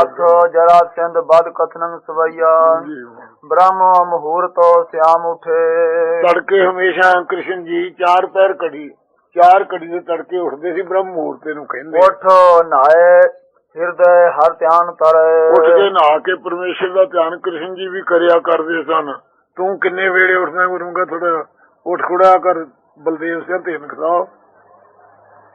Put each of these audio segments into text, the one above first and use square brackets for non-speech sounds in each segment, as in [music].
ਹੱਥ ਜਰਾ ਸਿੰਧ ਬਦ ਕਥਨੰ ਸਵਈਆ। ਬ੍ਰਹਮ ਮੁਹੂਰਤੋ ਸਿਆਮ ਉਠੇ। ਤੜਕੇ ਹਮੇਸ਼ਾ ਕ੍ਰਿਸ਼ਨ ਜੀ ਚਾਰ ਪੈਰ ਘੜੀ ਚਾਰ ਘੜੀ ਦੇ ਤੜਕੇ ਉੱਠਦੇ ਸੀ ਬ੍ਰਹਮ ਮੂਰਤੇ ਨੂੰ ਕਹਿੰਦੇ। ਉਠ ਨਾਏ ਹਿਰਦੈ ਹਰ ਧਿਆਨ ਤਰੇ ਉੱਠ ਕੇ ਨਹਾ ਕੇ ਪਰਮੇਸ਼ਰ ਦਾ ਧਿਆਨ ਕ੍ਰਿਸ਼ਨ ਜੀ ਵੀ ਕਰਿਆ ਕਰਦੇ ਸਨ। ਤੂੰ ਕਿੰਨੇ ਵੇਲੇ ਉੱਠਦਾ ਗੁਰੂਗਾ ਥੋੜਾ ਉੱਠ ਖੁੜਾ ਕਰ ਬਲਦੇਵ ਸਿੰਘ ਤੇ ਨਖਾਓ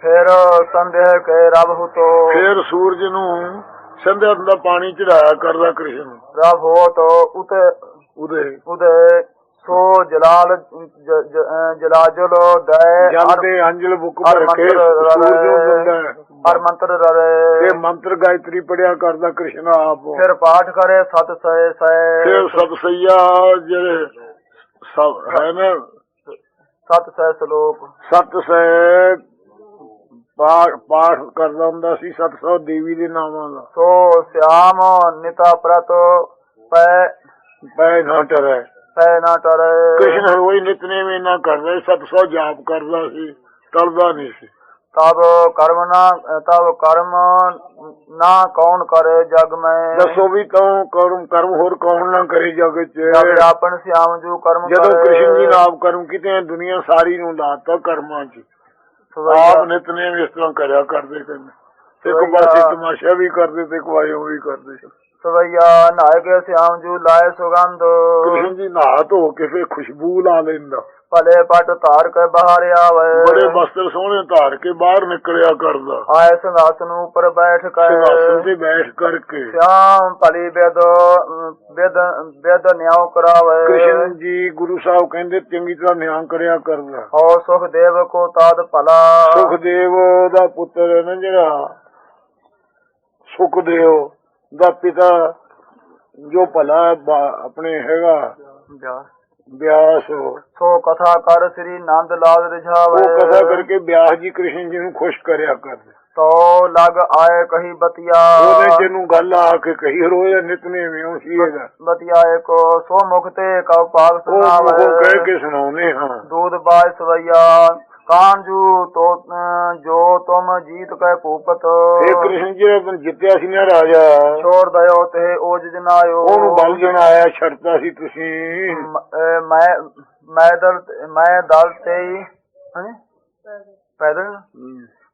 ਫਿਰ ਸੰਦੇਹ ਕੇ ਰਬ ਹੁਤੋ। ਫਿਰ ਸੂਰਜ ਨੂੰ ਸੰਧਿਆ ਦਾ ਪਾਣੀ ਚੜਾਇਆ ਕਰਦਾ ਕ੍ਰਿਸ਼ਨ ਰਬ ਹੋ ਤੋ ਉਤੇ ਉਹਦੇ ਉਦੇ ਸੋ ਜਲਾਲ ਜਲਾਜਲ ਦੈ ਜਲ ਦੇ ਅੰਜਲ ਬੁੱਕ ਭਰ ਕੇ। ਹਰ ਮੰਤਰ ਰਰੇ ਤੇ ਮੰਤਰ ਗਾਇਤਰੀ ਪੜਿਆ ਕਰਦਾ ਕ੍ਰਿਸ਼ਨ ਆਪ। ਫਿਰ ਪਾਠ ਕਰੇ ਸਤ ਸੈ ਸੈ ਫਿਰ ਸਤ ਸਈਆ ਜਿਹੜੇ ਸਭ ਹੈ ਨਾ? ਸਤ ਸੈ ਸ਼ਲੋਕ। ਸਤ ਸੈ ਪਾਠ ਪਾਠ ਕਰਦਾ ਹੁੰਦਾ ਸੀ 700 ਦੇਵੀ ਦੇ ਨਾਮਾਂ ਦਾ। ਸੋ ਸਿਆਮ ਨਿਤਾ ਪ੍ਰਤ ਪੈ ਪੈ ਨਾ ਟਰੈ। ਪੈ ਨਾ ਟਰੇ। ਕ੍ਰਿਸ਼ਨ ਰੋਈ ਨਿਤਨੇਮ ਨਾ ਕਰਦਾ 700 ਜਾਪ ਕਰਦਾ ਸੀ ਟਲਦਾ ਨਹੀਂ ਸੀ। ਤਬ ਕਰਮ ਨਾ ਤਬ ਕਰਮ ਨਾ ਕੌਣ ਕਰੇ ਜਗ ਮੈਂ। ਦੱਸੋ ਵੀ ਤੂੰ ਕਰਮ ਕਰਮ ਹੋਰ ਕੌਣ ਨਾ ਕਰੇ ਜਗ ਚ? ਜਬ ਆਪਨ ਸਿਆਮ ਜੂ ਕਰਮ ਜਦੋਂ ਕਰੇ। ਕ੍ਰਿਸ਼ਨ ਜੀ ਨਾਮ ਕਰਮ ਕੀਤੇ ਦੁਨੀਆ ਸਾਰੀ ਨੂੰ ਲਾਤਾ ਕਰਮਾਂ ਚ। ਆਪ ਨਿਤਨੇਮ ਇਸ ਤਰ੍ਹਾਂ ਕਰਿਆ ਕਰਦੇ ਕਹਿੰਦੇ ਇੱਕ ਪਾਸੇ ਤਮਾਸ਼ਾ ਵੀ ਕਰਦੇ ਤੇ ਉਹ ਵੀ ਕਰਦੇ ਸਵਈਆ ਨਹਾਇ ਕੇ ਸਿਆਮ ਜੂ ਲਾਏ ਸੁਗੰਧ। ਕ੍ਰਿਸ਼ਨ ਜੀ ਨਹਾ ਧੋ ਕੇ ਫਿਰ ਖੁਸ਼ਬੂ ਲਾ ਲੈਂਦਾ। ਭਲੇ ਪਟ ਧਾਰ ਕੇ ਬਾਹਰ ਆਵੇ। ਬੜੇ ਵਸਤਰ ਸੋਹਣੇ ਧਾਰ ਕੇ ਬਾਹਰ ਨਿਕਲਿਆ ਕਰਦਾ। ਆਏ ਸਿੰਘਾਸਨ ਉਪਰ ਬੈਠ ਕੇ। ਤੇ ਬੈਠ ਕਰਕੇ। ਸਿਆਮ ਭਲੀ ਬੇਦ ਬੇਦ ਬੇਦ ਨਿਆਉ ਕਰਾਵੇ। ਕ੍ਰਿਸ਼ਨ ਜੀ ਗੁਰੂ ਸਾਹਿਬ ਕਹਿੰਦੇ ਚੰਗੀ ਤਰ੍ਹਾਂ ਨਿਆਂ ਕਰਿਆ ਕਰਦਾ। ਹੋ ਸੁਖ ਦੇਵ ਕੋ ਤਾਦ ਭਲਾ। ਸੁਖਦੇਵ ਦਾ ਪੁੱਤਰ ਨਾ ਜਿਹੜਾ ਸੁਖਦੇਵ ਦਾ ਪਿਤਾ ਜੋ ਭਲਾ ਆਪਣੇ ਹੈਗਾ। ਬਿਆਸ ਸੋ ਕਥਾ ਕਰ ਸ੍ਰੀ ਨੰਦ ਲਾਲ ਰਿਝਾਵੇ। ਕਥਾ ਕਰਕੇ ਵਿਆਸ ਜੀ ਕ੍ਰਿਸ਼ਨ ਜੀ ਨੂੰ ਖੁਸ਼ ਕਰਿਆ ਕਰਦੇ ਤੋ ਲਗ ਆਏ ਕਹੀ ਬਤਿਆ। ਉਹਨੇ ਜਿਹਨੂੰ ਗੱਲ ਆ ਕੇ ਕਹੀ ਰੋਇਆ ਨਿਤਨੇ ਵਿਉ ਸੀਗਾ ਬਤਿਆਏ ਕੋ ਸੋ ਮੁਖ ਤੇ ਕਉ ਪਾਗ ਸੁਣਾਵੇ ਉਹ ਕਹਿ ਕੇ ਸੁਣਾਉਨੇ ਹਾਂ। ਦੂਦ ਬਾਜ ਸਵਈਆ। ਕਾਂਜੂ ਤੋ ਜੋ ਤੁਮ ਜੀਤ ਕੈ ਕੂਪਤ। ਇਹ ਕ੍ਰਿਸ਼ਨ ਜਿਹੜਾ ਤਨ ਜਿੱਤਿਆ ਸੀ ਨਾ ਰਾਜਾ। ਛੋੜ ਦਇਓ ਤੇ ਓਜ ਜਨ ਆਇਓ। ਉਹਨੂੰ ਬਲ ਜਨ ਆਇਆ ਛੜਤਾ ਸੀ ਤੁਸੀਂ। ਮੈਂ ਮੈਂ ਦਲ ਤੇ ਹੀ? ਹਾਂਜੀ ਪੈਦਲ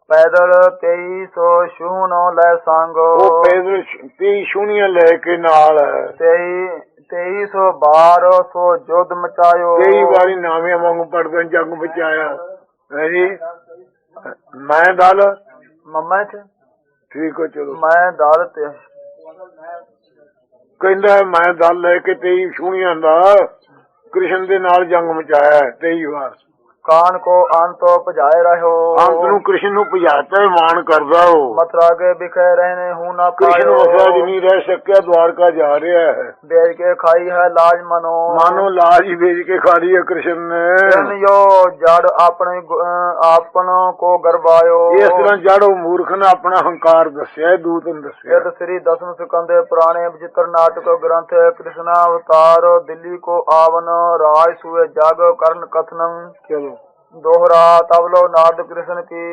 ਪੈਦਲ ਤੇਈ ਸੋ ਸ਼ੂਨੋ ਲੈ ਸੰਗ। ਉਹ ਪੈਦਲ ਤੇਈ ਸ਼ੂਨੀਆਂ ਲੈ ਕੇ ਨਾਲ। ਤੇਈ 2312 ਸੋ ਜੋਦ ਮਚਾਇਓ। ਕਈ ਵਾਰੀ ਨਾਮੇ ਵਾਂਗੂ ਪੜਦਨ ਜੰਗ ਬਚਾਇਆ ਜੀ ਮੈਂ ਦਾਲ ਮੰਮਾ ਚ ਠੀਕ ਹੋ ਚਲੋ। ਮੈਂ ਦਾਲ ਤੇ। ਕਹਿੰਦਾ ਮੈਂ ਦਲ ਲੈ ਕੇ ਤੇਈ ਛੂਣੀਆਂ ਦਾ ਕ੍ਰਿਸ਼ਨ ਦੇ ਨਾਲ ਜੰਗ ਮਚਾਇਆ ਤੇਈ ਵਾਰ। ਕਾਨ ਕੋ ਅੰਤ ਭਜਾਏ ਰਹੋ। ਅੰਤ ਨੂੰ ਕ੍ਰਿਸ਼ਨ ਨੂੰ ਭਜਾਤਾ ਮਾਨ ਕਰਦਾ ਉਹ। ਮਥਰਾ ਕੇ ਵਿਖੇ ਰਹਿਨੇ ਹੂੰ ਨਾ ਕ੍ਰਿਸ਼ਨ ਵਸਿਆ ਨਹੀਂ ਰਹਿ ਸਕਿਆ ਦਵਾਰਕਾ ਜਾ ਰਿਹਾ ਹੈ। ਵੇਚ ਕੇ ਖਾਈ ਹੈ ਲਾਜ ਮਨੋ। ਮਨੋ ਲਾਜ ਹੀ ਵੇਚ ਕੇ ਖਾ ਹੈ ਕ੍ਰਿਸ਼ਨ। ਨੇ ਕ੍ਰਿਸ਼ਨ ਜੜ ਆਪਣੇ ਆਪਣੋ ਕੋ ਗਰਵਾਇਓ ਇਸ ਤਰ੍ਹਾਂ ਜੜ ਮੂਰਖ ਨੇ ਆਪਣਾ ਹੰਕਾਰ ਦੱਸਿਆ ਦੂਤ ਨੇ ਦੱਸਿਆ ਇਹ ਸ੍ਰੀ ਦਸਮ ਸਿਕੰਦੇ ਪੁਰਾਣੇ ਵਿਚਿਤਰ ਨਾਟਕ ਗ੍ਰੰਥ ਕ੍ਰਿਸ਼ਨ ਅਵਤਾਰ ਦਿੱਲੀ ਕੋ ਆਵਨ ਰਾਜ ਸੂਏ ਜਾਗ ਕਰਨ ਕਥਨੰ। ਚਲੋ। ਦੋਹਰਾ ਤਬਲੋ ਨਾਰਦ ਕ੍ਰਿਸ਼ਨ ਕੀ।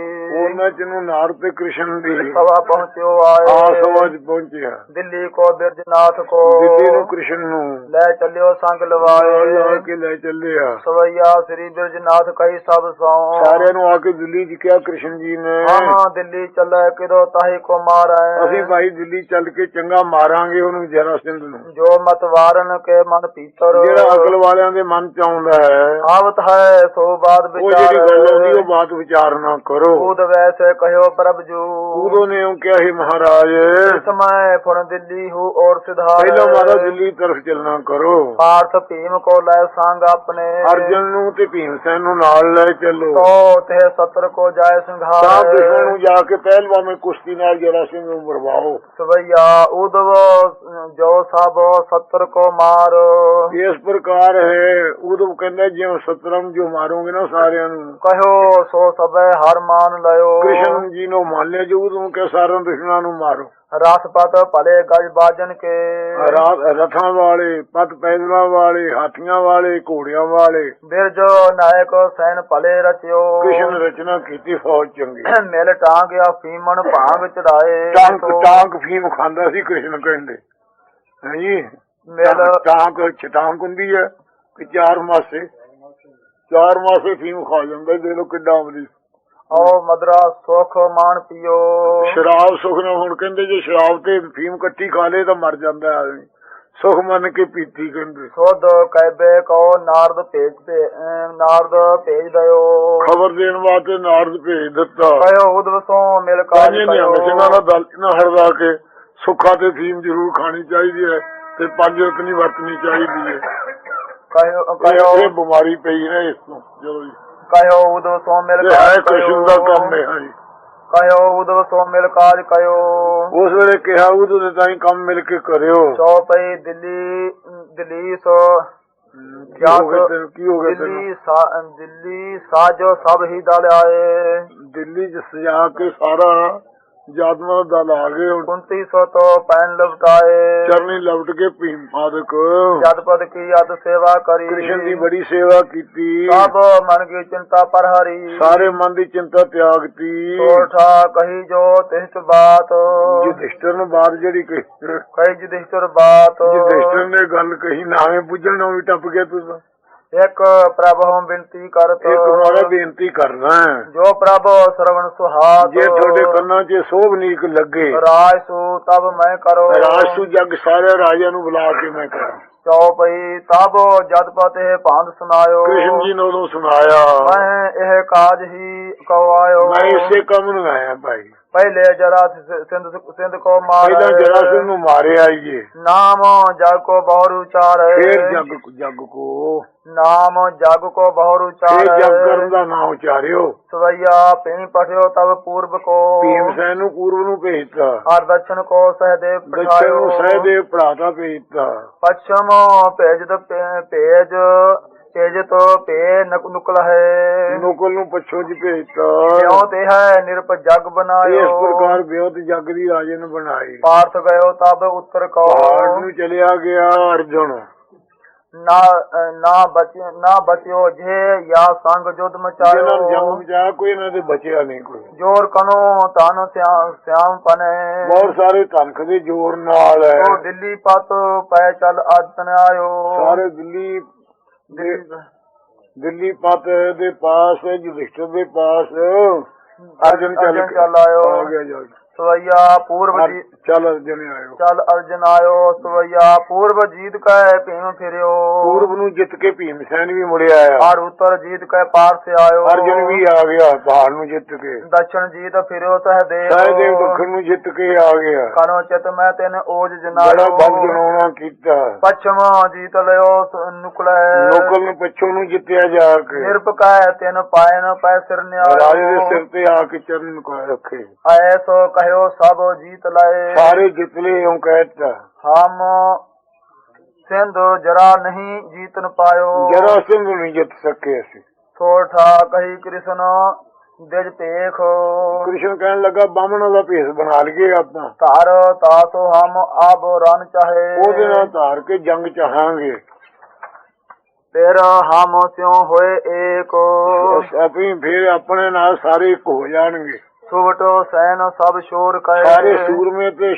ਉਹਨਾਂ ਚ ਨੂੰ ਤੇ ਕ੍ਰਿਸ਼ਨ ਦੀ ਸਵਾ ਪਹੁੰਚਿਓ ਆਏ। ਆ ਸਵਾਜ ਪਹੁੰਚਿਆ। ਦਿੱਲੀ ਕੋ ਬਿਰਜਨਾਥ ਕੋ। ਦਿੱਲੀ ਨੂੰ ਕ੍ਰਿਸ਼ਨ ਨੂੰ। ਲੈ ਚੱਲਿਓ ਸੰਗ ਲਵਾਏ। ਲੈ ਕੇ ਲੈ ਚੱਲਿਆ। ਸਵਈਆ ਸ੍ਰੀ ਬਿਰਜਨਾਥ ਕਈ ਸਭ ਸੌ। ਸਾਰਿਆਂ ਨੂੰ ਆ ਕੇ ਦਿੱਲੀ ਜੀ ਕਿਹਾ ਕ੍ਰਿਸ਼ਨ ਜੀ ਨੇ। ਹਾਂ ਦਿੱਲੀ ਚੱਲੇ ਕਿਦੋ ਤਾਹੀ ਕੋ ਮਾਰੈ। ਅਸੀਂ ਭਾਈ ਦਿੱਲੀ ਚੱਲ ਕੇ ਚੰਗਾ ਮਾਰਾਂਗੇ ਉਹਨੂੰ ਜਰਾ ਜਰਾਸੰਧ ਨੂੰ। ਜੋ ਮਤ ਵਾਰਨ ਕੇ ਮਨ ਪੀਤਰ। ਜਿਹੜਾ ਅਕਲ ਵਾਲਿਆਂ ਦੇ ਮਨ ਚ ਆਉਂਦਾ ਹੈ। ਆਵਤ ਹੈ ਸੋ ਬਾਦ ਵਿੱਚ ਉਹ ਜਿਹੜੀ ਗੱਲ ਆਉਂਦੀ ਉਹ ਬਾਤ ਵਿਚਾਰ ਨਾ ਕਰੋ। ਕੂਦ ਵੈਸੇ ਕਹਿਓ ਪ੍ਰਭ ਜੂ। ਉਦੋਂ ਨੇ ਉਹ ਕਿਹਾ ਸੀ ਮਹਾਰਾਜ। ਸਮੈ ਫੁਣ ਦਿੱਲੀ ਹੂ ਔਰ ਸਿਧਾਰ। ਪਹਿਲਾਂ ਮਾਰਾ ਦਿੱਲੀ ਤਰਫ ਚੱਲਣਾ ਕਰੋ। ਪਾਰਥ ਭੀਮ ਕੋ ਲੈ ਸੰਗ ਆਪਣੇ। ਅਰਜਨ ਨੂੰ ਤੇ ਭੀਮ ਸੈਨ ਨੂੰ ਨਾਲ ਲੈ ਚੱਲੋ। ਤੋ ਤੇ ਸਤਰ ਕੋ ਜਾਏ ਤਾਂ ਸੰਘਾਰ ਦੁਸ਼ਮਣ ਨੂੰ ਜਾ ਕੇ ਪਹਿਲਵਾਨ ਵਿੱਚ ਕੁਸ਼ਤੀ ਨਾਲ ਜਰਾ ਸਿੰਘ ਨੂੰ ਮਰਵਾਓ। ਸਵਈਆ ਉਦਵ ਜੋ ਸਭ ਸਤਰ ਕੋ ਮਾਰ। ਇਸ ਪ੍ਰਕਾਰ ਹੈ ਉਦੋਂ ਕਹਿੰਦਾ ਜਿਵੇਂ ਸਤਰਮ ਜੋ ਮਾਰੋਗੇ ਨਾ ਸਾਰਿਆਂ ਨੂੰ ਕਹਿਓ ਸੋ ਸਭੈ ਹਰ ਮਾਨ ਲਿਓ ਕ੍ਰਿਸ਼ਨ ਜੀ ਨੂੰ ਮੰਨ ਲਿਆ ਜੋ ਉਦੋਂ ਕਿ ਸਾਰਿਆਂ ਦੁਸ਼ਮਣਾਂ ਨੂੰ ਮਾਰੋ। ਰਸਪਤ ਭਲੇ ਗਜ ਬਾਜਨ ਕੇ। ਰਥਾਂ ਵਾਲੇ ਪਤ ਪੈਦਲਾਂ ਵਾਲੇ ਹਾਥੀਆਂ ਵਾਲੇ ਘੋੜਿਆਂ ਵਾਲੇ। ਬਿਰਜੋ ਨਾਇਕ ਸੈਨ ਭਲੇ ਰਚਿਓ। ਕ੍ਰਿਸ਼ਨ ਰਚਨਾ ਕੀਤੀ ਫੌਜ ਚੰਗੀ। [clears throat] ਮਿਲ ਟਾਂਗਿਆ ਫੀਮਣ ਭਾਂਗ ਚੜਾਏ। ਟਾਂਕ ਟਾਂਕ ਫੀਮ ਖਾਂਦਾ ਸੀ ਕ੍ਰਿਸ਼ਨ ਕਹਿੰਦੇ। ਹਾਂਜੀ ਮਿਲ ਟਾਂਕ ਛਟਾਂਕ ਹੁੰਦੀ ਹੈ ਕਿ ਚਾਰ ਮਾਸੇ। ਚਾਰ ਮਾਸੇ ਫੀਮ ਖਾ ਜਾਂਦਾ ਦੇ ਲੋ ਕਿੱਡਾ ਅਮਰੀ। ਓ ਮਦਰਾ ਸੁਖ ਮਾਨ ਪਿਓ। ਸ਼ਰਾਬ ਸੁਖ ਨਾਲ ਹੁਣ ਕਹਿੰਦੇ ਜੇ ਸ਼ਰਾਬ ਤੇ ਫੀਮ ਇਕੱਠੀ ਖਾ ਲੇ ਤਾਂ ਮਰ ਜਾਂਦਾ ਆਦਮੀ ਸੁਖ ਮੰਨ ਕੇ ਪੀਤੀ ਕਹਿੰਦੇ। ਸੋਧ ਕਹਿਬੇ ਕੋ ਨਾਰਦ ਭੇਜ ਅਹ ਨਾਰਦ ਭੇਜ ਦਇਓ। ਖਬਰ ਦੇਣ ਵਾਸਤੇ ਨਾਰਦ ਭੇਜ ਦਿੱਤਾ। ਕਯੋ ਉਦਵਸੋਂ ਮਿਲ ਕਾਜ ਦਲ ਕੇ ਸੁੱਖਾ ਤੇ ਫੀਮ ਜ਼ਰੂਰ ਖਾਣੀ ਚਾਹੀਦੀ ਹੈ ਤੇ ਪੰਜ ਰਤ ਨਹੀਂ ਵਰਤਣੀ ਚਾਹੀਦੀ ਹੈ। ਇਹ ਬਿਮਾਰੀ ਪਈ ਨਾ ਇਸ ਤੋਂ ਚਲੋ ਜੀ। ਕਯੋ ਉਦਵਸੋਂ ਮਿਲ ਕਾਜ ਕ੍ਰਿਸ਼ਨ ਦਾ ਕੰਮ ਹੈ ਹਾਂਜੀ ਕਯੋ ਉਦਵਸੋਂ ਮਿਲ ਕਾਜ ਕਯੋ ਉਸ ਵੇਲੇ ਕਿਹਾ ਉਦੋਂ ਦੇ ਤਾਈਂ ਕੰਮ ਮਿਲ ਕੇ ਕਰਿਓ। ਦਿੱਲੀ ਦਿੱਲੀ ਸੋ ਗਿਆ ਤੈਨੂੰ ਦਿੱਲੀ ਸਾ ਦਿੱਲੀ ਸਾਜੋ ਸਭ ਹੀ ਦਲ ਆਏ। ਦਿੱਲੀ ਚ ਸਜਾ ਕੇ ਸਾਰਾ ਜਾਦਮਾਂ ਦਾ ਦਲ ਆ ਗਏ ਹੁਣ। 2900 ਤੋਂ ਪੈਨ ਲਪਟਾਏ। ਚਰਨੀ ਲਪਟ ਕੇ ਭੀਮ ਮਾਦਕ ਜਦ ਪਦ ਕੀ ਅਦ ਸੇਵਾ ਕਰੀ। ਕ੍ਰਿਸ਼ਨ ਦੀ ਬੜੀ ਸੇਵਾ ਕੀਤੀ। ਸਭ ਮਨ ਕੀ ਚਿੰਤਾ ਪਰ ਹਰੀ। ਸਾਰੇ ਮਨ ਦੀ ਚਿੰਤਾ ਤਿਆਗਤੀ। ਸੋਠਾ ਕਹੀ ਜੋ ਤਿਸ ਬਾਤ। ਯੁਧਿਸ਼ਟਰ ਨੂੰ ਬਾਤ ਜਿਹੜੀ ਕਹੀ। ਕਹੀ ਜੁਧਿਸ਼ਟਰ ਬਾਤ। ਯੁਧਿਸ਼ਟਰ ਨੇ ਗੱਲ ਕਹੀ ਨਾਵੇਂ ਪੁੱਜਣ ਵੀ ਟੱਪ ਗਿਆ ਤਾਂ। ਇੱਕ ਪ੍ਰਭ ਹਮ ਬਿਨਤੀ ਕਰਤ ਇੱਕ ਵਾਰਾ ਬੇਨਤੀ ਕਰਨਾ। ਜੋ ਪ੍ਰਭ ਸਰਵਣ ਸੁਹਾਤ ਜੇ ਤੁਹਾਡੇ ਕੰਨਾਂ 'ਚ ਸੋਭਨੀਕ ਲੱਗੇ ਰਾਜ ਸੂ ਤਬ ਮੈਂ ਕਰੋ। ਰਾਜਸੂ ਜੱਗ ਸਾਰੇ ਰਾਜਿਆਂ ਨੂੰ ਬੁਲਾ ਕੇ ਮੈਂ ਕਰਾਂ। ਚੌਪਈ ਤਬ ਜਦ ਪਤੇ ਭਾਂਦ ਸੁਨਾਇਓ ਕ੍ਰਿਸ਼ਨ ਜੀ ਨੇ ਉਦੋਂ ਸੁਣਾਇਆ। ਮੈਂ ਇਹ ਕਾਜ ਹੀ ਕਉ ਆਇਓ ਮੈਂ ਇਸੇ ਕੰਮ ਨੂੰ ਆਇਆ ਭਾਈ। ਪਹਿਲੇ ਜਰਾ ਸਿੰਧ ਸਿੰਧ ਕੋ ਮਾਰ। ਪਹਿਲਾਂ ਜਰਾ ਸਿੰਘ ਨੂੰ ਮਾਰਿਆ ਜੀ ਨਾਮ ਜਗ ਕੋ ਬਹੁਰ ਉਚਾਰ ਫਿਰ ਜਗ ਜਗ ਕੋ। ਨਾਮ ਜਗ ਕੋ ਬਹੁਰ ਉਚਾਰ ਜਗ ਕਰਨ ਦਾ ਨਾਮ ਉਚਾਰਿਓ। ਸਵਈਆ ਪੇਂ ਪਠਿਓ ਤਬ ਪੂਰਬ ਕੋ। ਭੀਮ ਸੈਨ ਨੂੰ ਪੂਰਬ ਨੂੰ ਭੇਜਤਾ। ਹਰ ਦਰਸ਼ਨ ਕੋ ਸਹਦੇਵ ਪਠਾਇਓ। ਦਰਸ਼ਨ ਭੇਜਤਾ। ਪਛਮ ਭੇਜ ਦ ਭੇਜ। ਭੇਜ ਤੋ ਭੇ ਨਕ ਨੁਕਲ ਹੈ। ਨੁਕਲ ਨੂੰ ਪੱਛੋਂ ਚ ਭੇਜਤਾ ਕਿਉ ਤੇ ਹੈ ਨਿਰਪ ਜਗ ਇਸ ਬਨਾਇਓ ਪ੍ਰਕਾਰ ਵਿਉਤ ਜੱਗ ਦੀ ਰਾਜੇ ਨੇ ਬਣਾਈ। ਪਾਰਥ ਗਇਓ ਤਬ ਉੱਤਰ ਕੋ ਪਹਾੜ ਨੂੰ ਚਲਿਆ ਗਿਆ ਅਰਜੁਨ। ਨਾ ਨਾ ਬਚਿ ਨਾ ਬਚਿਓ ਜੇ ਯਾ ਸੰਗ ਜੁਦ ਜਿਹਨਾਂ ਨੂੰ ਜੰਗ ਮਚਾਇਓ ਮਚਾਇਆ ਕੋਈ ਇਹਨਾਂ ਦੇ ਬਚਿਆ ਨਹੀਂ ਕੋਈ। ਜੋਰ ਕਨੋ ਤਨ ਸਿਆਮ ਸਿਆਮ ਪਨੇ ਬਹੁਤ ਸਾਰੇ ਧਨਖ ਦੇ ਜ਼ੋਰ ਨਾਲ ਹੈ। ਉਹ ਦਿੱਲੀ ਪਤ ਪੈ ਚਲ ਆਦਨ ਆਇਓ। ਸਾਰੇ ਦਿੱਲੀ ਦੇ ਦਿੱਲੀ ਪਤ ਦੇ ਪਾਸ ਯੁਧਿਸ਼ਟਰ ਦੇ ਪਾਸ ਅਰਜਨ ਚੱਲ ਆਇਓ। ਆ ਗਿਆ ਜਾ। ਸਵਈਆ ਪੂਰਬ ਜੀ ਚੱਲ ਅਰਜਨ ਆਇਓ। ਚਲ ਅਰਜਨ ਆਇਓ ਸਵਈਆ ਪੂਰਬ ਜੀਤ ਕੈ ਭੀਮ ਫਿਰਿਓ। ਪੂਰਬ ਨੂੰ ਜਿੱਤ ਕੇ ਭੀਮ ਸੈਨ ਵੀ ਮੁੜਿਆ ਆਇਆ ਔਰ ਉੱਤਰ ਜੀਤ ਕੈ ਪਾਰਥ ਆਇਓ। ਅਰਜਨ ਵੀ ਆ ਗਿਆ ਪਹਾੜ ਨੂੰ ਜਿੱਤ ਕੇ। ਦક્ષਿਣ ਜੀਤ ਫਿਰਿਓ ਸਹਦੇਵ। ਸਹਿਦੇਵ ਦੱਖਣ ਨੂੰ ਜਿੱਤ ਕੇ ਆ ਗਿਆ। ਕਨੋ ਚਿਤ ਮੈਂ ਤੈਨ ਓਜ ਬੜਾ ਜਨਾਇਓ ਬੰਦ ਜਨਾਉਣਾ ਕੀਤਾ। ਪਛਮ ਜੀਤ ਲਿਓ ਸ- ਨੁਕਲੈ। ਲੋਕਲ ਨੂੰ ਪੱਛੋਂ ਨੂੰ ਜਿੱਤਿਆ ਜਾ ਕੇ। ਨਿਰਪਕੈ ਤਿਨ ਪਾਇਨ ਪੈ ਸਿਰ ਰਾਜੇ ਦੇ ਨਿਆਇਓ ਸਿਰ ਤੇ ਆ ਕੇ ਚਰਨ ਕੋ ਰੱਖੇ। ਐਸੋ ਕਹਿਓ ਸਭ ਜੀਤ ਲਏ। ਸਾਰੇ ਜਿੱਤ ਲਏ ਉਹ ਕਹਿਤਾ ਹਮ ਸਿੰਧ ਜਰਾ ਨਹੀਂ ਜੀਤਨ ਪਾਇਓ। ਜਰਾ ਸਿੰਘ ਨੂੰ ਨਹੀਂ ਜਿੱਤ ਸਕੇ ਅਸੀਂ। ਸੋਠਾ ਕਹੀ ਕ੍ਰਿਸ਼ਨ ਦਿਜ ਪੇਖ ਕ੍ਰਿਸ਼ਨ ਕਹਿਣ ਲੱਗਾ ਬਾਹਮਣਾਂ ਦਾ ਭੇਸ ਬਣਾ ਲਈਏ ਆਪਾਂ। ਧਾਰ ਤਾਸੋ ਹਮ ਆਬ ਰਨ ਚਾਹੇ। ਉਹਦੇ ਨਾਲ ਧਾਰ ਕੇ ਜੰਗ ਚਾਹਾਂਗੇ। ਫਿਰ ਹਮ ਸਿਉ ਹੋਏ ਏਕ। ਆਪਣੀ ਫਿਰ ਆਪਣੇ ਨਾਲ ਸਾਰੇ ਇੱਕ ਹੋ ਜਾਣਗੇ। ਸੁਵਟੋ ਸੈਨ ਸਭ ਸ਼ੋਰ ਕਹੇ। ਸਾਰੇ ਸੂਰਮੇ ਤੇ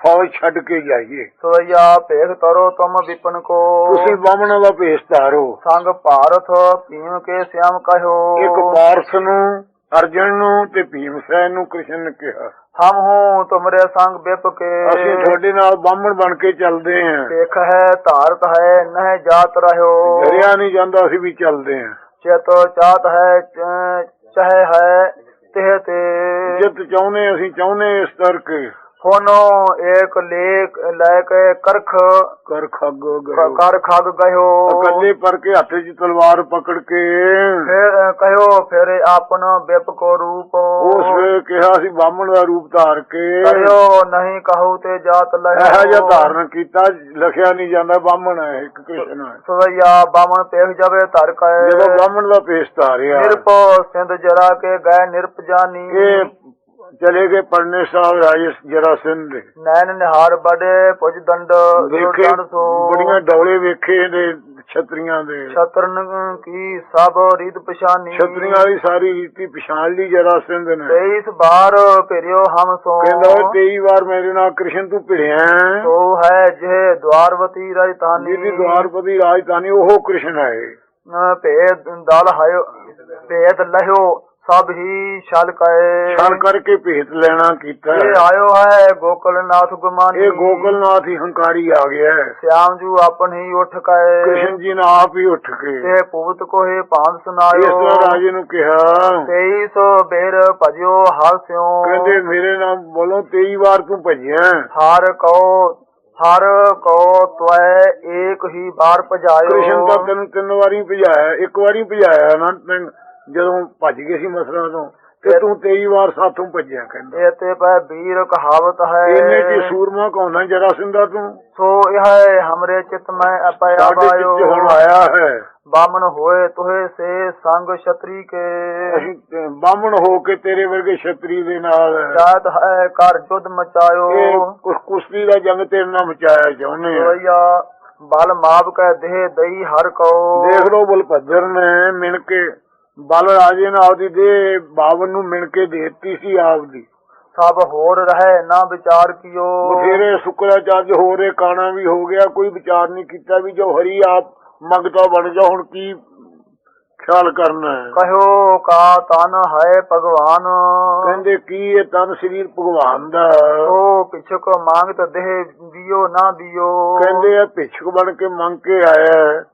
ਫੌਜ ਛੱਡ ਕੇ ਜਾਈਏ। ਸਵਈਆ ਭੇਖ ਤਰੋ ਤੁਮ ਵਿਪਨ ਕੋ। ਤੁਸੀਂ ਬਾਹਮਣਾਂ ਦਾ ਭੇਸ ਧਾਰੋ। ਸੰਗ ਭਾਰਤ ਭੀਮ ਕੇ ਸਿਆਮ ਕਹਿਓ। ਇੱਕ ਪਾਰਸ ਨੂੰ ਅਰਜਨ ਨੂੰ ਤੇ ਭੀਮ ਸੈਨ ਨੂੰ ਕ੍ਰਿਸ਼ਨ ਨੇ ਕਿਹਾ। ਹਮ ਹੂੰ ਤੁਮਰੇ ਸੰਗ ਬਿਪ ਕੇ। ਅਸੀਂ ਤੁਹਾਡੇ ਨਾਲ ਬਾਹਮਣ ਬਣ ਕੇ ਚੱਲਦੇ ਆਂ ਭੇਖ ਹੈ ਧਾਰਤ ਹੈ ਨਹਿ ਜਾਤ ਰਹਿਓ। ਦਰਿਆ ਨਹੀਂ ਜਾਂਦਾ ਅਸੀਂ ਵੀ ਚੱਲਦੇ ਆਂ ਚੇਤ ਚਾਤ ਹੈ ਚਾਹੇ ਹੈ ਤੇ ਜਿੱਤ ਚਾਹੁੰਦੇ ਅਸੀਂ ਚਾਹੁੰਦੇ ਇਸ ਤਰਕ। ਹੋਨੋ ਏਕ ਲੇਖ ਲੈ ਕੇ ਕਰਖ ਕਰ ਖੱਗ ਗਏ ਕਰ ਖਗ ਗਇਓ। ਇਕੱਲੇ ਪਰ ਕੇ ਹੱਥ 'ਚ ਤਲਵਾਰ ਪਕੜ ਕੇ। ਫਿਰ ਕਹਿਓ ਫਿਰ ਆਪਨ ਬਿਪ ਕੋ ਰੂਪ। ਉਸ ਵੇਲੇ ਕਿਹਾ ਸੀ ਬਾਹਮਣ ਦਾ ਰੂਪ ਧਾਰ ਕੇ। ਕਰਿਓ ਨਹੀਂ ਕਹੂ ਤੇ ਜਾਤ ਇਹੋ ਜਿਹਾ ਧਾਰਨ ਕੀਤਾ ਲਿਖਿਆ ਨਹੀਂ ਜਾਂਦਾ ਬਾਹਮਣ ਹੈ ਇੱਕ ਕ੍ਰਿਸ਼ਨ ਹੈ। ਸਵਈਆ ਬਾਮਣ ਪੇਖ ਜਾਵੇ ਧਰ ਕੈ ਜਦੋਂ ਬਾਹਮਣ ਦਾ ਪੇਸ਼ ਧਾਰਿਆ। ਨਿਰਪ ਸਿੰਧ ਜਰਾ ਕੇ ਗਏ ਨਿਰਪ ਜਾਨੀ। ਇਹ ਚਲੇ ਗਏ ਪੜਨੇ ਸਾਹਿਬ ਰਾਜੇ ਜਰਾ ਸਿੰਘ ਦੇ। ਨੈਣ ਨਿਹਾਰ ਬੜੇ ਪੁਜ ਦੰਡ ਬੜੀਆਂ ਡੌਲੇ ਵੇਖੇ ਨੇ ਛਤਰੀਆਂ ਦੇ। ਛਤਰਨ ਕੀ ਸਭ ਰੀਤ ਪਛਾਨੀ। ਛਤਰੀਆਂ ਦੀ ਸਾਰੀ ਰੀਤੀ ਪਛਾਣ ਲਈ ਜਰਾ ਸਿੰਘ ਨੇ। ਤੇਈਸ ਬਾਰ ਭਿਰਿਓ ਹਮ ਸੋ। ਕਹਿੰਦਾ ਓਏ 23 ਵਾਰ ਮੇਰੇ ਨਾਲ ਕ੍ਰਿਸ਼ਨ ਤੂੰ ਭਿੜਿਆ ਹੈ। ਸੋ ਹੈ ਜੇ ਦਵਾਰਵਤੀ ਰਾਜਧਾਨੀ। ਜਿਹਦੀ ਦਵਾਰਪਤੀ ਰਾਜਧਾਨੀ ਉਹ ਕ੍ਰਿਸ਼ਨ ਹੈ। ਭੇਦ ਦਲ ਹਾਇਓ ਭੇਦ ਲਹਿਓ। ਸਭ ਹੀ ਛਲ ਕਏ ਛਲ ਕਰਕੇ ਭੇਤ ਲੈਣਾ ਕੀਤਾ। ਇਹ। ਆਇਓ ਹੈ ਗੋਕਲਨਾਥ ਗੁਮਾਨੀ। ਇਹ ਗੋਕਲਨਾਥ ਹੀ ਹੰਕਾਰੀ ਆ ਗਿਆ ਹੈ। ਸਿਆਮ ਜੂ ਆਪਨ ਹੀ ਉੱਠ ਕਏ ਕ੍ਰਿਸ਼ਨ ਜੀ ਨੇ ਆਪ ਹੀ ਉੱਠ ਕੇ। ਤੇ ਭੂਤ ਕੋਹੇ ਭਾਂਤ ਇਸ ਰਾਜੇ ਨੂੰ ਕਿਹਾ ਤੇਈ ਸੋ ਬੇਰ ਭਜਿਓ ਹਾਸਿਓ ਕਹਿੰਦੇ ਮੇਰੇ ਨਾਲ ਬੋਲੋ 23 ਵਾਰ ਤੂੰ ਭਜਿਆ ਹਰ ਕੋ ਹਰ ਕੋ ਤਵੈ ਏਕ ਹੀ ਬਾਰ ਭਜਾਇਓ। ਕ੍ਰਿਸ਼ਨ ਤਾਂ ਤੈਨੂੰ ਤਿੰਨ ਵਾਰੀ ਭਜਾਇਆ ਇੱਕ ਵਾਰੀ ਭਜਾਇਆ ਨਾ ਜਦੋਂ ਭੱਜ ਗਏ ਸੀ ਮਸਲਾ ਤੋਂ ਤੇ ਤੂੰ 23 ਵਾਰ ਸਾਥੋਂ ਭੱਜਿਆ ਕਹਿੰਦਾ। ਇਹ ਤੇ ਪੈ ਵੀਰ ਕਹਾਵਤ ਹੈ। ਇੰਨੇ ਚ ਸੂਰਮਾ ਕੌਣਾ ਜਰਾ ਸਿੰਦਾ ਤੂੰ? ਸੋ ਇਹ ਹਮਰੇ ਚਿਤ ਮੈਂ ਆਇਆ ਹੈ। ਬਾਮਨ ਹੋਏ ਤੁਹੇ ਸੇ ਸੰਗ ਛਤਰੀ ਕੇ। ਅਸੀਂ ਬਾਹਮਣ ਹੋ ਕੇ ਤੇਰੇ ਵਰਗੇ ਛਤਰੀ ਦੇ ਨਾਲ ਜਾਤ ਹੈ ਕਰ ਜੁਦ ਮਚਾਇਓ। ਕੁਸ- ਕੁਸ਼ਤੀ ਦਾ ਜੰਗ ਤੇਰੇ ਨਾਲ ਮਚਾਇਆ ਚਾਹੁੰਦੇ ਆ ਬਲ ਮਾਪ ਕੈ ਦੇਹ ਦਈ ਹਰ ਕੋ। ਦੇਖ ਲੋ ਬਲਭੱਦਰ ਨੇ ਮਿਣ ਕੇ ਬਲ ਰਾਜੇ ਨੇ ਆਪਦੀ ਦੇ ਬਾਵਨ ਨੂੰ ਮਿਣ ਕੇ ਦੇਤੀ ਸੀ ਆਪਦੀ। ਸਭ ਹੋਰ ਰਹਿ ਨਾ ਵਿਚਾਰ ਕੀਓ। ਬਥੇਰੇ ਸ਼ੁਕਰਾਚਾਰਜ ਹੋ ਰਹੇ ਕਾਣਾ ਵੀ ਹੋ ਗਿਆ ਕੋਈ ਵਿਚਾਰ ਨਹੀਂ ਕੀਤਾ ਵੀ ਜੋ ਹਰੀ ਆਪ ਮੰਗਤਾ ਬਣ ਜਾ ਹੁਣ ਕੀ ਖਿਆਲ ਕਰਨਾ ਹੈ? ਕਹਿਓ ਕਾ ਤਨ ਹੈ ਭਗਵਾਨ। ਕਹਿੰਦੇ ਕੀ ਇਹ ਤਨ ਸਰੀਰ ਭਗਵਾਨ ਦਾ? ਸੋ ਪਿਛਕ ਮੰਗਤ ਦੇਹ ਦਿਓ ਨਾ ਦਿਓ। ਕਹਿੰਦੇ ਆ ਭਿੱਛਕ ਬਣ ਕੇ ਮੰਗ ਕੇ ਆਇਆ।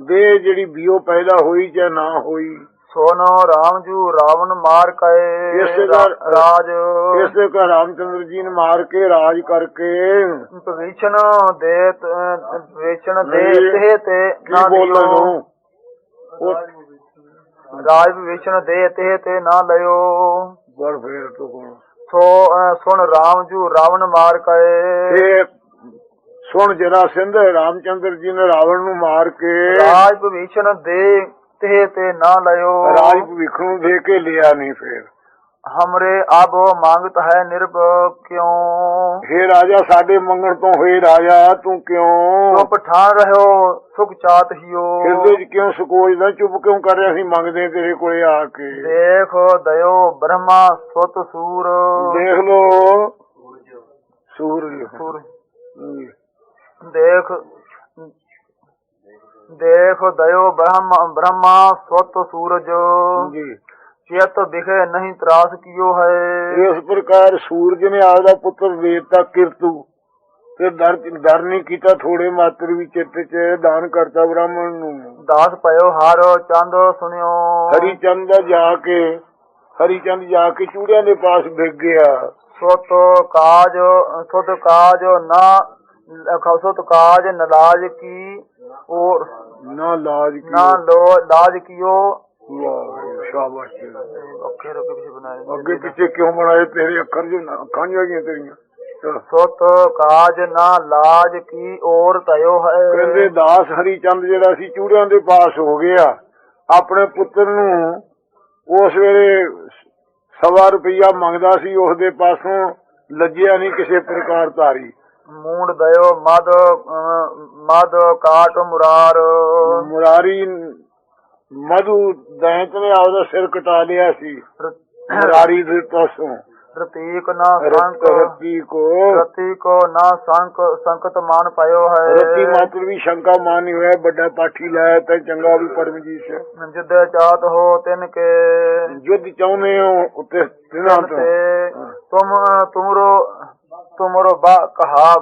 ਦੇ ਜਿਹੜੀ ਬੀਓ ਪੈਦਾ ਹੋਈ ਜਾਂ ਨਾ ਹੋਈ ਸੋਨੋ ਰਾਮ ਜੂ ਰਾਵਣ ਮਾਰ ਕਏ ਇਸੇ ਰਾ- ਦਾ- ਰਾਜ। ਇਸੇ ਕਾ ਰਾਮਚੰਦਰ ਜੀ ਨੇ ਮਾਰ ਕੇ ਰਾਜ ਕਰਕੇ। ਵਿਛਣ ਦੇ ਵਿਛਣ ਦੇ ਨਹੀਂ, ਤੇ ਨਾ ਉਹ ਰਾਜ ਵਿਛਣ ਦੇ ਤੇ ਤੇ ਨਾ ਲਿਓ। ਬੜ ਫੇਰ ਤੋਂ ਸੋ ਸੁਣ ਰਾਮ ਜੂ ਰਾਵਣ ਮਾਰ ਕਏ ਸੁਣ ਜਰਾ ਸਿੰਧ ਰਾਮਚੰਦਰ ਜੀ ਨੇ ਰਾਵਣ ਨੂੰ ਮਾਰ ਕੇ। ਰਾਜ ਵਿਛਣ ਦੇ ਤੇ ਤੇ ਨਾ ਲਿਓ ਰਾਜ ਭਵਿੱਖ ਨੂੰ ਦੇ ਕੇ ਲਿਆ ਨਹੀਂ ਫੇਰ। ਹਮਰੇ ਆਬ ਮੰਗਤ ਹੈ ਨਿਰਭ ਕਿਉਂ? हे ਰਾਜਾ ਸਾਡੇ ਮੰਗਣ ਤੋਂ ਹੋਏ ਰਾਜਾ ਤੂੰ ਕਿਉਂ? ਚੁੱਪ ਠਾਣ ਰਹਿਓ ਸੁਖ ਚਾਤ ਹਿਓ। ਹਿਰਦੇ 'ਚ ਕਿਉਂ ਸਕੋਜਦਾ ਚੁੱਪ ਕਿਉਂ ਕਰ ਰਿਹਾ ਸੀ ਮੰਗਦੇ ਤੇਰੇ ਕੋਲੇ ਆ ਕੇ? ਦੇਖ ਦਇਓ ਬ੍ਰਹਮਾ ਸੁਤ ਸੂਰ। ਦੇਖ ਲੋ ਸੂਰਜ ਸੂਰ। ਹਮ, ਦੇਖ ਦੇਖ ਦਇਓ ਬ੍ਰਹਮਾ ਬ੍ਰਹਮਾ ਸੁਤ ਸੂਰਜ। ਜੀ। ਚਿਤ ਦਿਖੇ ਨਹੀਂ ਤਰਾਸ ਕੀਓ ਹੈ। ਇਸ ਪ੍ਰਕਾਰ ਸੂਰਜ ਨੇ ਆਪਦਾ ਪੁੱਤਰ ਦੇਤਾ ਕਿਰਤੂ ਤੇ ਦਰ ਦਰ ਨਹੀਂ ਕੀਤਾ ਥੋੜੇ ਮਾਤਰ ਵੀ ਚਿੱਤ 'ਚ ਦਾਨ ਕਰਤਾ ਬ੍ਰਾਹਮਣ ਨੂੰ। ਦਾਸ ਪਇਓ ਹਾਰ ਚੰਦ ਸੁਣਿਓ। ਹਰੀ ਚੰਦ ਜਾ ਕੇ ਹਰੀ ਚੰਦ ਜਾ ਕੇ ਚੂੜਿਆਂ ਦੇ ਪਾਸ ਵਿਕ ਗਿਆ। ਸੁਤ ਕਾਜ ਸੁਤ ਕਾਜ ਨਾ ਸੁਤ ਕਾਜ ਨਲਾਜ ਕੀ ਔਰ ਨਾ ਲਾਜ ਕੀ। ਨਾ ਲੋ ਲਾਜ ਕੀਓ। ਸ਼ਾਬਾਸ਼ ਜੀ। ਅੱਖੇ ਰੋ ਪਿੱਛੇ ਬਣਾਏ ਅੱਗੇ ਪਿੱਛੇ ਕਿਉਂ ਬਣਾਏ? ਤੇਰੇ ਅੱਖਰ ਜੋ ਅੱਖਾਂ ਜਿਹੀਆਂ ਗਈਆਂ ਤੇਰੀਆਂ। ਸੁਤ ਕਾਜ ਨਾ ਲਾਜ ਕੀ ਔਰ ਤਇਓ ਕਹਿੰਦੇ ਹੈ ਦਾਸ ਹਰੀ ਚੰਦ ਜਿਹੜਾ ਸੀ ਚੂੜਿਆਂ ਦੇ ਪਾਸ ਹੋ ਗਿਆ। ਆਪਣੇ ਪੁੱਤਰ ਨੂੰ ਉਸ ਵੇਲੇ ਸਵਾ ਰੁਪਈਆ ਮੰਗਦਾ ਸੀ ਉਸ ਦੇ ਪਾਸੋਂ ਲੱਜਿਆ ਨਹੀਂ ਕਿਸੇ ਪ੍ਰਕਾਰ ਧਾਰੀ। ਮੂੰਡ ਦਇਓ ਮਦ ਮਦ ਕਾਟ ਮੁਰਾਰ। ਮੁਰਾਰੀ ਮਧੂ ਦੈਂਤ ਨੇ ਆਪਦਾ ਸਿਰ ਕਟਾ ਲਿਆ ਸੀ ਮੁਰਾਰੀ ਦੇ ਪਾਸੋਂ। ਰਤੀਕ ਨਾ ਸੰਕ ਰਤ- ਰੱਤੀ ਕੋ ਰਤੀ ਕੋ ਨਾ ਸੰਕ ਸੰਕਟ ਮਾਨ ਪਇਓ ਰੱਤੀ ਹੈ ਮਾਤਰ ਵੀ ਸ਼ੰਕਾ ਮਾਨੀ ਹੋਇਆ ਵੱਡਾ ਪਾਠੀ ਲਾਇਆ ਤਾਂ ਚੰਗਾ ਵੀ ਪਰਮਜੀਤ ਸਿੰਘ। ਜਿੱਦੇ ਚਾਤ ਹੋ ਤਿਨ ਕੇ। ਯੁੱਧ ਚਾਹੁੰਦੇ ਹੋ ਉੱਤੇ ਤਿਨਾਂ ਤੇ? ਤੁਮ ਤੁਮਰੋ ਤੁਮਰੋ ਬਾ ਕਹਾ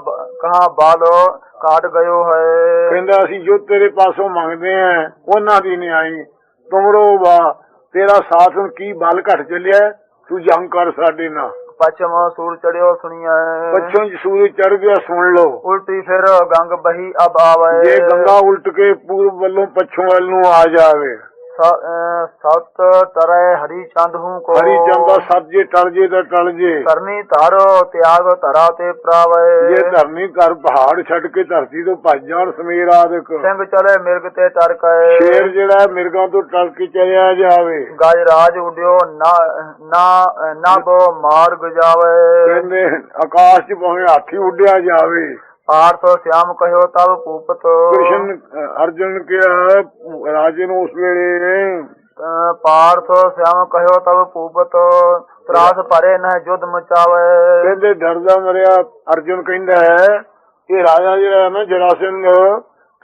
ਕਹਾ ਬਾਲੋ ਕਾਟ ਗਇਓ ਹੈ। ਕਹਿੰਦਾ ਅਸੀਂ ਜੋ ਤੇਰੇ ਪਾਸੋਂ ਮੰਗਦੇ ਆ ਉਹਨਾਂ ਦੀ ਨਹੀਂ ਆਈ। ਤੁਮਰੋ ਵਾ ਤੇਰਾ ਸਾਥ ਕੀ ਬਲ ਘਟ ਚੱਲਿਆ? ਤੂੰ ਜੰਗ ਕਰ ਸਾਡੇ ਨਾਲ। ਪਛਮ ਸੂਰ ਚੜਿਓ ਸੁਣੀਐ। ਪੱਛੋਂ ਜੀ ਸੂਰਜ ਚੜ ਗਿਆ ਸੁਣ ਲਓ। ਉਲਟੀ ਫਿਰ ਗੰਗ ਬਹੀ ਅਬ ਆਵੇ। ਜੇ ਗੰਗਾ ਉਲਟ ਕੇ ਪੂਰਬ ਵੱਲੋਂ ਪੱਛੋਂ ਵੱਲ ਨੂੰ ਆ ਜਾਵੇ। ਸਤ ਤਰੈ ਹਰੀ ਚੰਦ ਹੂੰ ਕੋ ਹਰੀ ਚੰਦ ਦਾ ਸੱਜ ਜੇ ਟਲ ਜੇ ਤਾਂ ਟਲ ਜੇ। ਕਰਨੀ ਧਾਰੋ ਤਿਆਗ ਧਰਾ ਤੇ ਪ੍ਰਾਵੇ। ਜੇ ਧਰਨੀ ਘਰ ਪਹਾੜ ਛੱਡ ਕੇ ਧਰਤੀ ਤੋਂ ਭੱਜ ਜਾਣ ਸਮੇਰ ਆਦਿਕ। ਸਿੰਘ ਚਲੇ ਮਿਰਗ ਤੇ ਟਰਕੈ ਸ਼ੇਰ ਜਿਹੜਾ ਮਿਰਗਾਂ ਤੋਂ ਟਲ ਕੇ ਚਲਿਆ ਜਾਵੇ। ਗਜ ਰਾਜ ਉਡਿਓ ਨਾ ਨਾ ਨਾ ਬੋ ਮਾਰਗ ਜਾਵੇ। ਕਹਿੰਦੇ ਆਕਾਸ਼ 'ਚ ਭਾਵੇਂ ਹਾਥੀ ਉੱਡਿਆ ਜਾਵੇ। ਪਾਰਥ ਸਿਆਮ ਕਹਿਓ ਤਬ ਭੂਪਤ। ਕ੍ਰਿਸ਼ਨ ਅ, ਅਰਜੁਨ ਨੇ ਕਿਹਾ ਰਾਜੇ ਨੂੰ ਉਸ ਵੇਲੇ ਅਹ ਪਾਰਥ ਸਿਆਮ ਕਹਿਓ ਤਬ ਭੂਪਤ ਤਰਾਸ ਭਰੇ ਨ ਜੁਦ ਮਚਾਵੇ। ਕਹਿੰਦੇ ਡਰਦਾ ਮਰਿਆ ਅਰਜੁਨ ਕਹਿੰਦਾ ਹੈ ਇਹ ਰਾਜਾ ਜਿਹੜਾ ਹੈ ਨਾ ਜਰਾਸੰਧ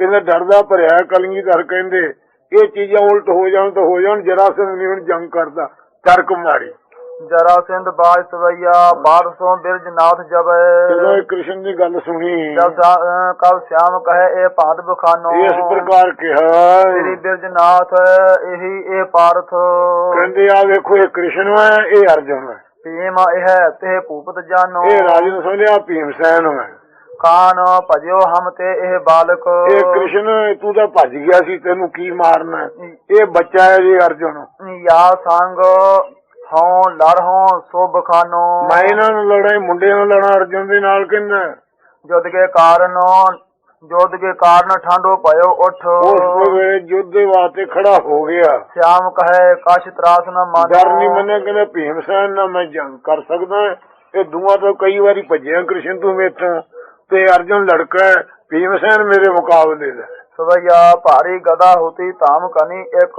ਕਹਿੰਦਾ ਡਰਦਾ ਭਰਿਆ ਕਲਗੀਧਰ ਕਹਿੰਦੇ ਇਹ ਚੀਜ਼ਾਂ ਉਲਟ ਹੋ ਜਾਣ ਤਾਂ ਹੋ ਜਾਣ ਜਰਾਸੰਧ ਨਹੀਂ ਹੁਣ ਜੰਗ ਕਰਦਾ ਤਰਕ ਮਾਰੀ। ਜਰਾ ਸਿੰਧ ਬਾਜ ਸਵਈਆ ਬਾਰਸੋਂ ਬਿਰਜ ਨਾਥ ਜਬੈ। ਜਦੋਂ ਇਹ ਕ੍ਰਿਸ਼ਨ ਦੀ ਗੱਲ ਸੁਣੀ ਜਬ ਸਾ- ਅਹ ਕਬ ਸਿਆਮ ਕਹੇ ਇਹ ਭਾਦ ਬਖਾਨੋ। ਇਸ ਪ੍ਰਕਾਰ ਕਿਹਾ। ਤੇਰੀ ਬਿਰਜ ਨਾਥ ਇਹੀ ਇਹ ਪਾਰਥ। ਕਹਿੰਦੇ ਆ ਵੇਖੋ ਇਹ ਕ੍ਰਿਸ਼ਨ ਹੈ ਇਹ ਅਰਜੁਨ ਹੈ ਭੀਮ ਇਹ ਤੇ ਭੂਪਤ ਜਾਨੋ। ਇਹ ਰਾਜੇ ਨੂੰ ਸਮਝਿਆ ਭੀਮਸੈਨ ਹੈ ਖਾਨ ਭਜਿਓ ਹਮ ਤੇ ਇਹ ਬਾਲਕ। ਇਹ ਕ੍ਰਿਸ਼ਨ ਤੂੰ ਤਾਂ ਭੱਜ ਗਿਆ ਸੀ ਤੈਨੂੰ ਕੀ ਮਾਰਨਾ? ਇਹ ਬੱਚਾ ਹੈ ਜੀ ਅਰਜੁਨ। ਯਾ ਸੰਗ। ਹਉ ਲੜ ਹਉ ਸੋ ਬਖਾਨੋ ਮੈਂ ਇਹਨਾਂ ਨੂੰ ਲੜਾਈ ਮੁੰਡੇ ਨਾਲ ਲੜਾਂ ਅਰਜੁਨ ਦੇ ਨਾਲ ਕਹਿੰਦਾ ਜੁਦ ਕੇ ਕਾਰਨ ਜੁਦ ਕੇ ਕਾਰਨ ਠਾਂਡੋ ਭਇਓ ਉਠ। ਉਸ ਵੇਲੇ ਯੁੱਧ ਦੇ ਵਾਸਤੇ ਖੜਾ ਹੋ ਗਿਆ। ਸਿਆਮ ਕਹੇ ਕਛ ਤਰਾਸ ਨ ਮਾਨੋ। ਡਰ ਨਹੀਂ ਮੰਨਿਆ ਕਹਿੰਦਾ ਭੀਮਸੈਨ ਨਾਲ ਮੈਂ ਜੰਗ ਕਰ ਸਕਦਾ ਇਹ ਦੂਆਂ ਤੋਂ ਕਈ ਵਾਰੀ ਭੱਜਿਆ ਕ੍ਰਿਸ਼ਨ ਤੂੰ ਮੇਥੋਂ। ਤੇ ਅਰਜੁਨ ਲੜਕਾ ਹੈ ਭੀਮਸੈਨ ਮੇਰੇ ਮੁਕਾਬਲੇ ਦਾ। ਹੈ। ਸਵਈਆ ਭਾਰੀ ਗਦਾ ਹੋਤੀ ਧਾਮ ਕਨੀ ਇੱਕ।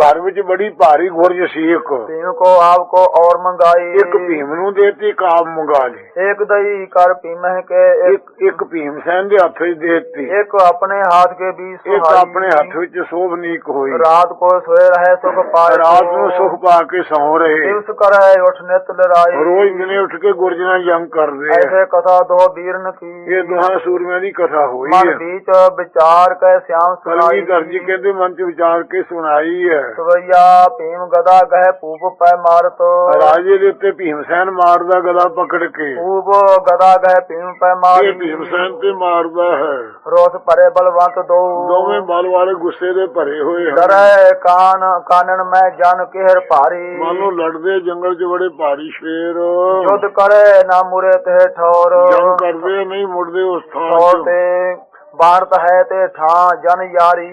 ਘਰ ਵਿੱਚ ਬੜੀ ਭਾਰੀ ਗੁਰਜ ਸੀ ਇੱਕ। ਭੀਮ ਕੋ ਆਪ ਕੋ ਔਰ ਮੰਗਾਈ। ਇੱਕ ਭੀਮ ਨੂੰ ਦੇਤੀ ਇੱਕ ਆਪ ਮੰਗਾ ਲਈ। ਇੱਕ ਦਈ ਕਰ ਭੀਮਹਿ ਕੇ ਇੱਕ ਇੱਕ ਇੱਕ ਭੀਮਸੈਨ ਦੇ ਹੱਥ ਵਿੱਚ ਦੇਤੀ। ਇੱਕ ਆਪਣੇ ਹਾਥ ਕੇ ਵੀ ਇੱਕ ਸੁਹਾਈ ਆਪਣੇ ਹੱਥ ਵਿੱਚ ਸੋਭਨੀਕ ਹੋਈ। ਰਾਤ ਕੋ ਸੋਏ ਰਹੇ ਸੁਖ ਪਾਏ ਰਾਤ ਨੂੰ ਸੁਖ ਪਾ ਕੇ ਸੌ ਰਹੇ। ਦਿਵਸ ਕਰੈ ਉਠ ਨਿਤ ਲੜਾਈ। ਰੋਜ਼ ਦਿਨੇ ਉੱਠ ਕੇ ਗੁਰਜ ਨਾਲ ਜੰਗ ਕਰਦੇ। ਐਸੇ ਕਥਾ ਦੋ ਬੀਰਨ ਕੀ ਇਹ ਦੋਹਾਂ ਸੂਰਮਿਆਂ ਦੀ ਕਥਾ ਹੋਈ ਮਨ ਹੈ। ਵਿੱਚ ਵਿਚਾਰ ਕੈ ਸਿਆਮ ਸੁਣਾਈ। ਦਰਜੀ ਕਹਿੰਦੇ ਮਨ ਚ ਵਿਚਾਰ ਕੇ ਸੁਣਾਈ ਹੈ। ਸਵਈਆ ਭੀਮ ਗਦਾ ਗਹਿ ਪੂਪ ਪੈ ਮਾਰਤ। ਰਾਜੇ ਦੇ ਉੱਤੇ ਭੀਮਸੈਨ ਮਾਰਦਾ ਗਲਾ ਪਕੜ ਕੇ। ਪੂਪ ਗਦਾ ਗਹਿ ਭੀਮ ਪੈ ਮਾਰੀ ਭੀਮਸੈਨ ਤੇ ਮਾਰਦਾ ਹੈ। ਰੋਸ ਭਰੇ ਬਲਵੰਤ ਦੋ। ਦੋਵੇਂ ਬਲ ਵਾਲੇ ਗੁੱਸੇ ਦੇ ਭਰੇ ਹੋਏ ਹਨ। ਡਰੈ ਕਾਨ ਕਾਨਨ ਮੈਂ ਜਨ ਕਿਹਰ ਭਾਰੀ। ਮਾਨੋ ਲੜਦੇ ਜੰਗਲ 'ਚ ਬੜੇ ਭਾਰੀ ਸ਼ੇਰ। ਯੁੱਧ ਕਰੇ ਨਾ ਮੁਰੇ ਤੇ ਠੌਰ। ਜੰਗ ਕਰਦੇ ਨਹੀਂ ਮੁੜਦੇ ਉਸ ਥਾਂ ਤੇ ਬਾਣਤ ਹੈ ਤੇ ਠਾਂ ਜਨ ਯਾਰੀ।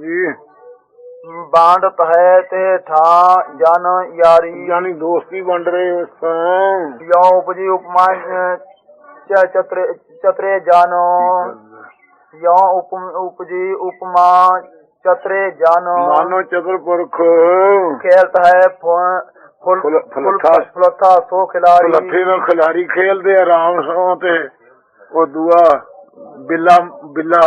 ਜੀ ਬਾਣਤ ਹੈ ਤੇ ਠਾਂ ਜਨ ਯਾਰੀ। ਯਾਨੀ ਦੋਸਤੀ ਵੰਡ ਰਹੇ ਉਸ ਥਾਂ ਯੋ ਉਪਜੀ ਉਪਮਾ ਚਤਰੇ ਚਤਰੇ ਜਾਨੋ। ਯੋ ਉਪਮ ਉਪਜੀ ਉਪਮਾ ਚਤਰੇ ਜਾਨੋ। ਮਾਨੋ ਚਤੁਰਪੁਰਖ ਖੇਲਤ ਹੈ ਫੁਲ ਫੁਲ- ਫੁਲ ਫੁਲੱਥਾ। ਫੁਲੱਥਾ ਸੋ ਖਿਲਾਰੀ। ਲੱਠੇ ਨਾਲ ਖਿਲਾਰੀ ਖੇਲਦੇ ਆਰਾਮ ਸੋਂ ਤੇ। ਉਹ ਦੂਆ ਬਿੱਲਾ ਬਿੱਲਾ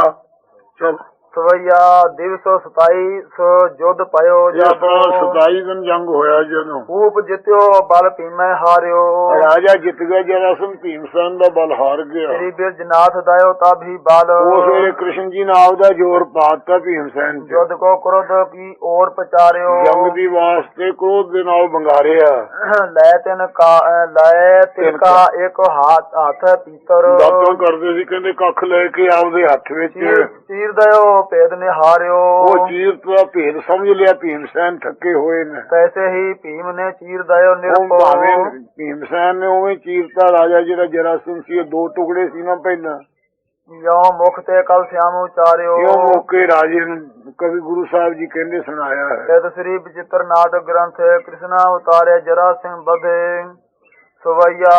ਚਲ ਸਵਈਆ ਦਿਵਸ 27 ਸੋ ਜੁਦ ਪਇਓ ਆਪਣਾ 27 ਦਿਨ ਜੰਗ ਹੋਇਆ ਜਦੋਂ ਰੂਪ ਜਿਤਿਓ ਬਲ ਭੀਮੈ ਹਾਰਿਓ। ਰਾਜਾ ਜਿੱਤ ਗਿਆ ਜਰਾਸਨ ਭੀਮਸੈਨ ਦਾ ਬਲ ਹਾਰ ਗਿਆ। ਤੇਰੀ ਬਿਰਜਨਾਥ ਦਇਓ ਤਬ ਹੀ ਬਲ। ਉਸ ਵੇਲੇ ਕ੍ਰਿਸ਼ਨ ਜੀ ਨੇ ਆਪਦਾ ਜ਼ੋਰ ਪਾਤਾ ਭੀਮਸੈਨ ਤੇ ਜੁਦ ਕੋ ਕ੍ਰੋਧ ਕੀ ਔਰ ਪਚਾਰਿਓ। ਜੰਗ ਦੀ ਵਾਸਤੇ ਕ੍ਰੋਧ ਦੇ ਨਾਲ ਬੰਗਾਰਿਆ ਲੈ ਤਿਨ ਕਾ ਲੈ ਤਿਨ ਕਾ ਇੱਕ ਹੱਥ ਹੱਥ ਪੀਤਰ। ਦਾਤਾਂ ਕਰਦੇ ਸੀ ਕਹਿੰਦੇ ਕੱਖ ਲੈ ਕੇ ਆਪਦੇ ਹੱਥ ਵਿੱਚ। ਚੀਰ ਦਇਓ ਭੇਦ ਨੇ ਹਾਰਿਓ ਉਹ ਚੀਰ ਦਾ ਭੇਦ ਸਮਝ ਲਿਆ ਭੀਮਸੈਨ ਥੱਕੇ ਹੋਏ ਨੇ। ਤੈਸੇ ਹੀ ਭੀਮ ਨੇ ਚੀਰ ਦਇਓ ਨਿਰਭਉ। ਭੀਮਸੈਨ ਨੇ ਉਵੇਂ ਚੀਰਤਾ ਰਾਜਾ ਜਿਹੜਾ ਜਰਾਸਨ ਸੀ ਦੋ ਟੁਕੜੇ ਸੀ ਨਾ ਪਹਿਲਾਂ। ਯੋ ਮੁਖ ਤੇ ਕਲ ਸਿਆਮ ਉਚਾਰਿਓ। ਕਿਉਂ ਮੌਕੇ ਰਾਜੇ ਨੂੰ ਕਵੀ ਗੁਰੂ ਸਾਹਿਬ ਜੀ ਕਹਿੰਦੇ ਸੁਣਾਇਆ ਹੈ। ਤਦ ਸ੍ਰੀ ਬਚਿੱਤਰ ਨਾਟਕ ਗ੍ਰੰਥ ਕ੍ਰਿਸ਼ਨਾ ਉਤਾਰੇ ਜਰਾ ਸਿੰਘ ਬਧੇ ਸਵਈਆ